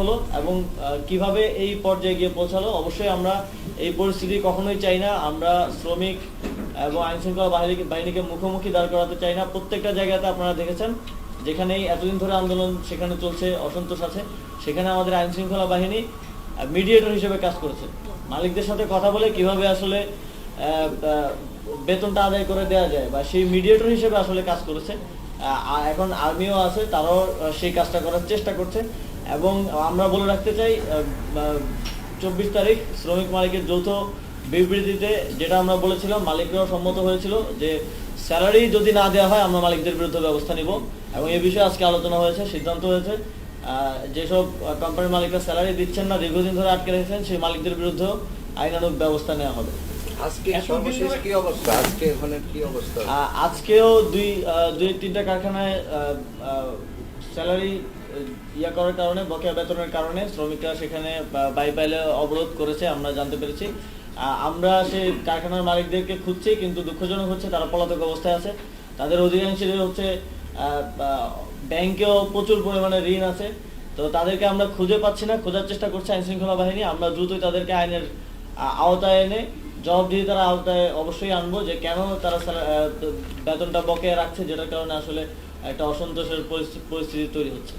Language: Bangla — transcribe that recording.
হলো এবং কীভাবে এই পর্যায়ে গিয়ে পৌঁছালো, অবশ্যই আমরা এই পরিস্থিতি কখনোই চাই না। আমরা শ্রমিক এবং আইন শৃঙ্খলা বাহিনী বাহিনীকে মুখোমুখি দাঁড় করাতে চাই না। প্রত্যেকটা জায়গাতে আপনারা দেখেছেন, যেখানেই এতদিন ধরে আন্দোলন সেখানে চলছে, অসন্তোষ আছে, সেখানে আমাদের আইন শৃঙ্খলা বাহিনী মিডিয়েটর হিসেবে কাজ করেছে। মালিকদের সাথে কথা বলে কীভাবে আসলে বেতনটা আদায় করে দেওয়া যায় বা সেই মিডিয়েটর হিসেবে আসলে কাজ করেছে। এখন আর্মিও আছে, তারাও সেই কাজটা করার চেষ্টা করছে। এবং আমরা বলে রাখতে চাই চব্বিশ তারিখ শ্রমিক মালিকের যৌথ বিবৃতিতে যেটা আমরা বলেছিলাম, মালিকরাও সম্মত হয়েছিল যে স্যালারি যদি না দেওয়া হয়, আমরা মালিকদের বিরুদ্ধে ব্যবস্থা নিব। এবং এ বিষয়ে আজকে আলোচনা হয়েছে, সিদ্ধান্ত হয়েছে যেসব কোম্পানির মালিকরা স্যালারি দিচ্ছেন না, দীর্ঘদিন ধরে আটকে রেখেছেন, সেই মালিকদের বিরুদ্ধেও আইনানুগ ব্যবস্থা নেওয়া হবে। আজকে এতদিন সর্বশেষ ধরে- কি অবস্থা? আজকে ওখানে কি অবস্থা? আহ, আজকেও দুই আহ, দুই তিনটা কারখানায় স্যালারি ইয়া করার কারণে বকেয়া বেতনের কারণে শ্রমিকরা সেখানে বাইপাইলে অবরোধ করেছে আমরা জানতে পেরেছি। আমরা সেই কারখানার মালিকদেরকে খুঁজছি কিন্তু দুঃখজনক হচ্ছে তারা পলাতক অবস্থায় আছে। তাদের অধিকাংশের হচ্ছে ব্যাংকেও প্রচুর পরিমাণে ঋণ আছে। তো তাদেরকে আমরা খুঁজে পাচ্ছি না খোঁজার চেষ্টা করছে আইনশৃঙ্খলা বাহিনী। আমরা দ্রুতই তাদেরকে আইনের আওতায় এনে জবাবদিহিতার আওতায় অবশ্যই আনব যে কেন তারা বেতনটা বকেয়া রাখছে, যেটার কারণে আসলে একটা অসন্তোষের পরিস্থিতি তৈরি হচ্ছে।